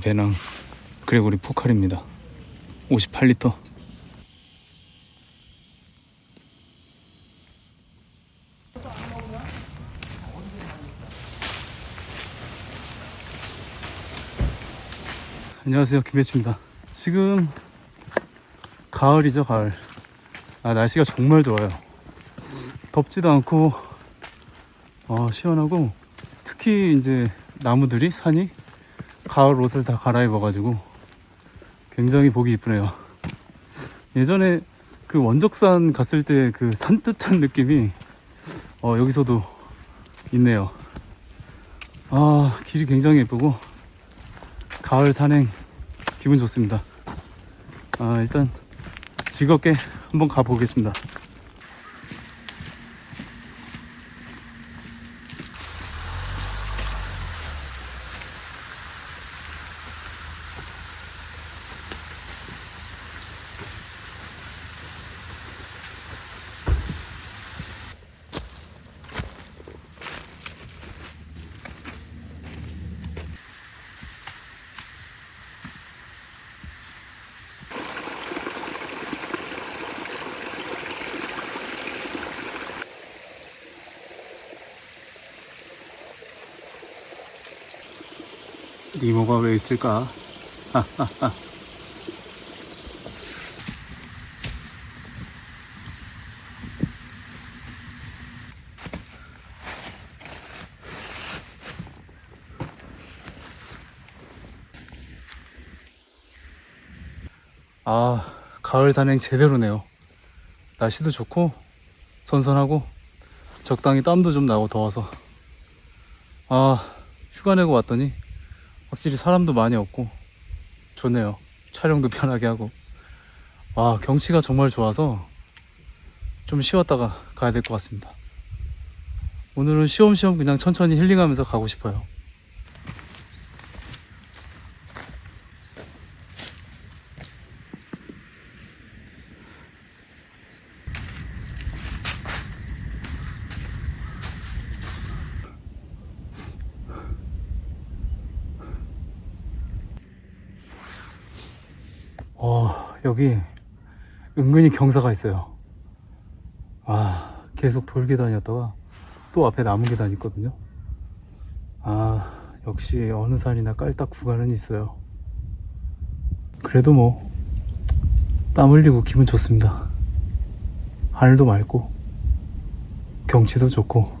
배낭 그레고리 포칼입니다. 58리터. 안녕하세요 김배추입니다. 지금 가을이죠 가을. 아 날씨가 정말 좋아요. 덥지도 않고 어, 시원하고 특히 이제 나무들이 산이 가을 옷을 다 갈아입어가지고 굉장히 보기 이쁘네요. 예전에 그 원적산 갔을 때 그 산뜻한 느낌이 어, 여기서도 있네요. 아 길이 굉장히 예쁘고 가을 산행 기분 좋습니다. 아 일단 즐겁게 한번 가보겠습니다. 니모가 왜 있을까? 아, 가을 산행 제대로네요. 날씨도 좋고, 선선하고, 적당히 땀도 좀 나고 더워서. 아, 휴가 내고 왔더니, 확실히 사람도 많이 없고, 좋네요. 촬영도 편하게 하고. 와, 경치가 정말 좋아서, 좀 쉬었다가 가야 될 것 같습니다. 오늘은 쉬엄쉬엄 그냥 천천히 힐링하면서 가고 싶어요. 어, 여기 은근히 경사가 있어요. 아, 계속 돌 계단이었다가 또 앞에 나무 계단 있거든요. 아, 역시 어느 산이나 깔딱 구간은 있어요. 그래도 뭐, 땀 흘리고 기분 좋습니다. 하늘도 맑고, 경치도 좋고,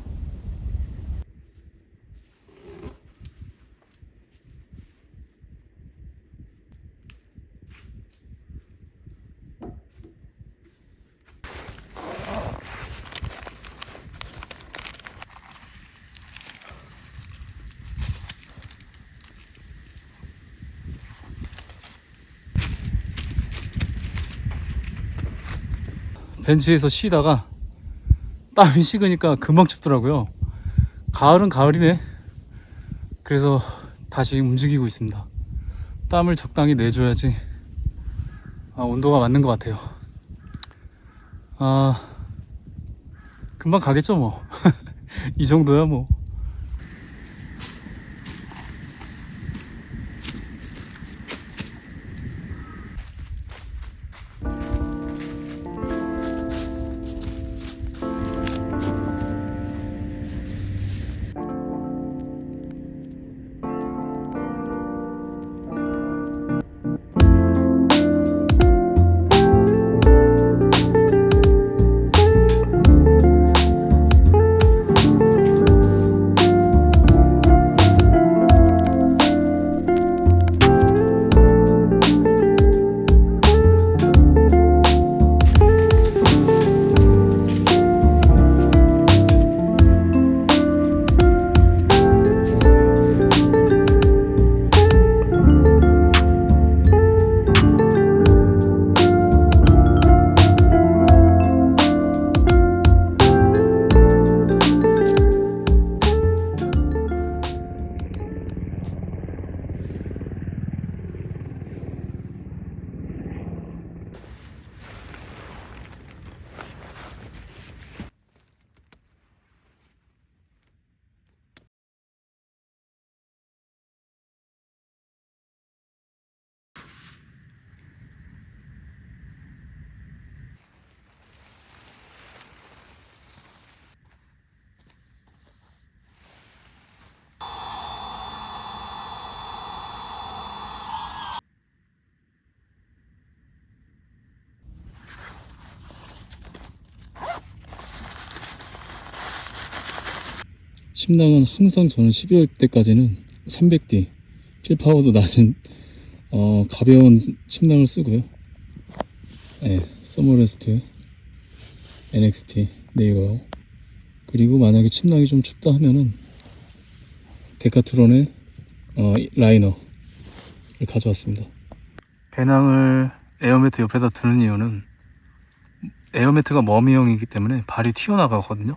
벤치에서 쉬다가 땀이 식으니까 금방 춥더라고요. 가을은 가을이네. 그래서 다시 움직이고 있습니다. 땀을 적당히 내줘야지 아, 온도가 맞는 것 같아요. 아, 금방 가겠죠, 뭐. 이 정도야, 뭐. 침낭은 항상 저는 12월 때까지는 300D 필파워도 낮은 어, 가벼운 침낭을 쓰고요. 네, 서머레스트 NXT 네이버 그리고 만약에 침낭이 좀 춥다 하면은 데카트론의 어, 라이너를 가져왔습니다. 배낭을 에어매트 옆에다 두는 이유는 에어매트가 머미형이기 때문에 발이 튀어나가거든요.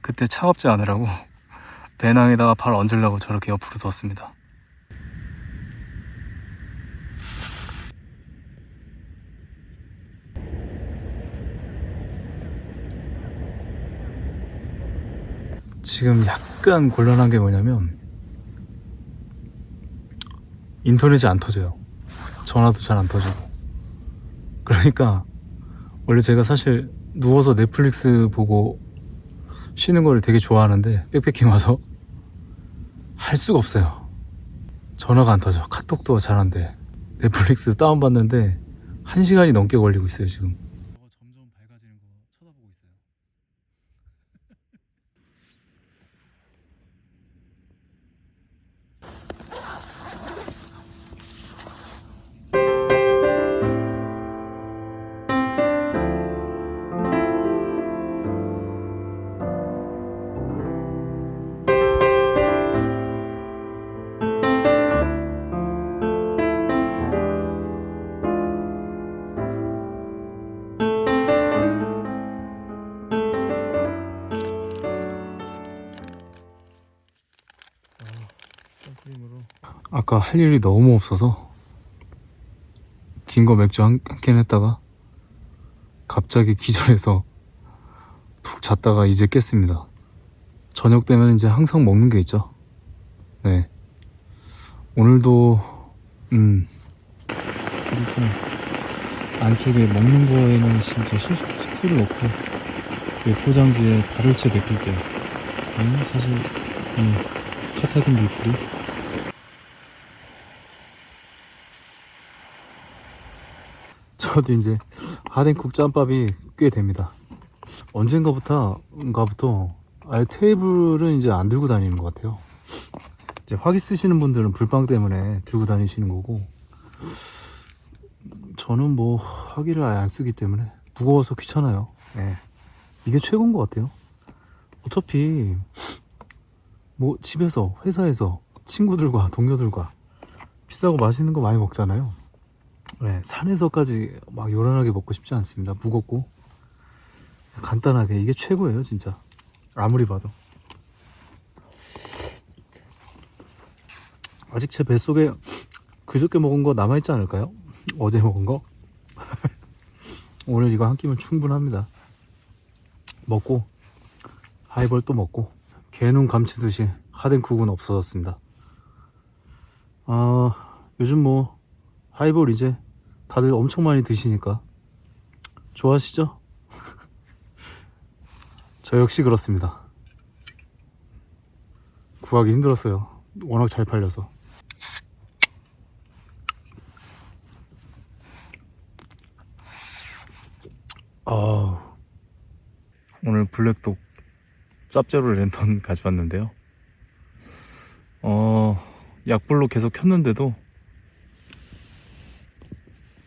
그때 차갑지 않으라고 배낭에다가 발 얹으려고 저렇게 옆으로 뒀습니다. 지금 약간 곤란한 게 뭐냐면 인터넷이 안 터져요. 전화도 잘 안 터지고. 그러니까 원래 제가 사실 누워서 넷플릭스 보고 쉬는 거를 되게 좋아하는데 백패킹 와서 할 수가 없어요. 전화가 안 터져. 카톡도 잘 안 돼. 넷플릭스 다운받는데 한 시간이 넘게 걸리고 있어요 지금. 아까 할 일이 너무 없어서 긴 거 맥주 한 캔 했다가 갑자기 기절해서 푹 잤다가 이제 깼습니다. 저녁 되면 이제 항상 먹는 게 있죠. 네. 오늘도 음 이렇게 안쪽에 먹는 거에는 진짜 실수 식수를 넣고 외포장지에 발을 채 데필 때 음, 사실 이 카타딘 리필이 저도 이제 하덴쿡 짬밥이 꽤 됩니다. 언젠가부터,인가부터 아예 테이블은 이제 안 들고 다니는 것 같아요. 이제 화기 쓰시는 분들은 불빵 때문에 들고 다니시는 거고, 저는 뭐 화기를 아예 안 쓰기 때문에 무거워서 귀찮아요. 예. 이게 최고인 것 같아요. 어차피 뭐 집에서 회사에서 친구들과 동료들과 비싸고 맛있는 거 많이 먹잖아요. 네, 산에서까지 막 요란하게 먹고 싶지 않습니다. 무겁고 간단하게 이게 최고예요, 진짜. 아무리 봐도. 아직 제 뱃속에 그저께 먹은 거 남아있지 않을까요? 어제 먹은 거? 오늘 이거 한 끼면 충분합니다. 먹고 하이볼 또 먹고 개눈 감치듯이 하덴쿡은 없어졌습니다. 아 요즘 뭐 하이볼 이제 다들 엄청 많이 드시니까 좋아하시죠? 저 역시 그렇습니다. 구하기 힘들었어요. 워낙 잘 팔려서. 아 오늘 블랙독 짭제로 랜턴 가져왔는데요. 어 약불로 계속 켰는데도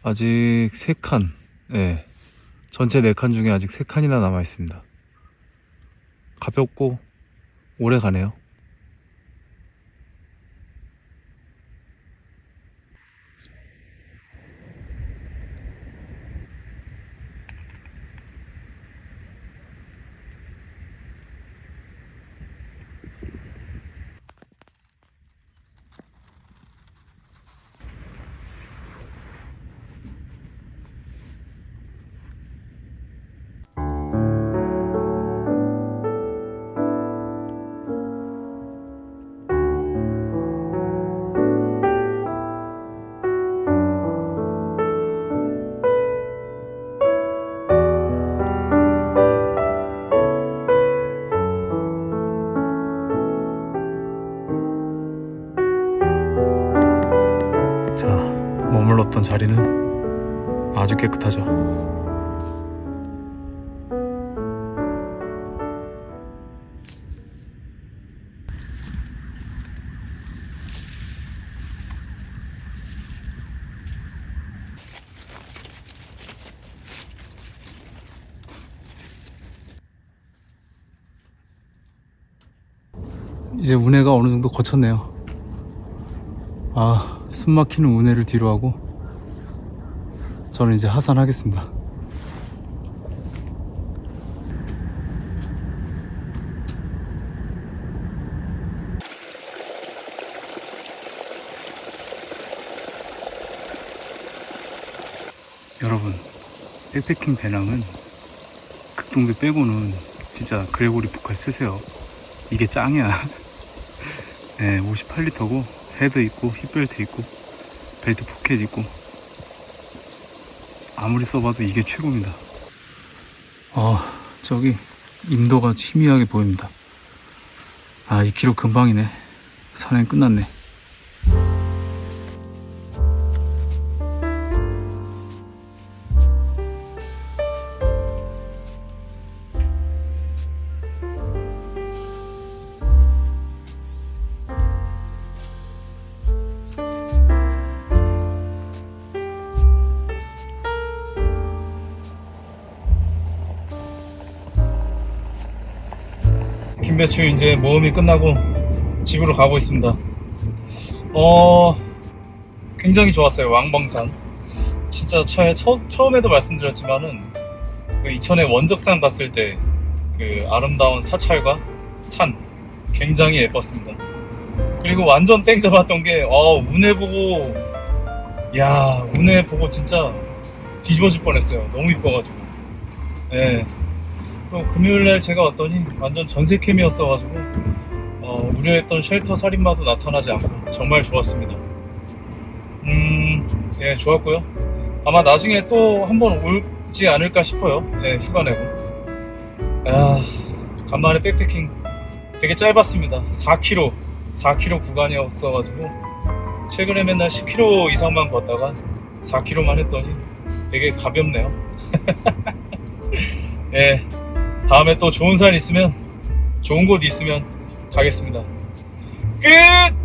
아직 세 칸, 예. 전체 네칸 중에 아직 세 칸이나 남아 있습니다. 가볍고 오래 가네요. 자리는 아주 깨끗하죠. 이제 운해가 어느 정도 거쳤네요. 아, 숨 막히는 운해를 뒤로 하고 저는 이제 하산하겠습니다. 여러분, 백패킹 배낭은 극동대 빼고는 진짜 그레고리 포칼 쓰세요. 이게 짱이야. 네, 58리터고 헤드 있고 힙벨트 있고 벨트 포켓 있고 아무리 써봐도 이게 최고입니다. 아 저기 인도가 희미하게 보입니다. 아 2km 금방이네. 산행 끝났네. 김배추 이제 모험이 끝나고 집으로 가고 있습니다. 어, 굉장히 좋았어요. 왕방산. 진짜 처, 처, 처 음에도 말씀드렸지만은 그 이천에 원적산 갔을 때 그 아름다운 사찰과 산 굉장히 예뻤습니다. 그리고 완전 땡 잡았던 게 어, 운해 보고 야 운해 보고 진짜 뒤집어질 뻔했어요. 너무 이뻐가지고. 예. 또 금요일날 제가 왔더니 완전 전세 캠이었어가지고 어, 우려했던 쉘터 살인마도 나타나지 않고 정말 좋았습니다. 음, 예, 좋았고요. 아마 나중에 또 한번 올지 않을까 싶어요. 예, 휴가 내고. 아, 간만에 백패킹 되게 짧았습니다. 4km, 4km 구간이었어가지고 최근에 맨날 10km 이상만 걷다가 4km만 했더니 되게 가볍네요. 예, 다음에 또 좋은 산 있으면 좋은 곳 있으면 가겠습니다. 끝!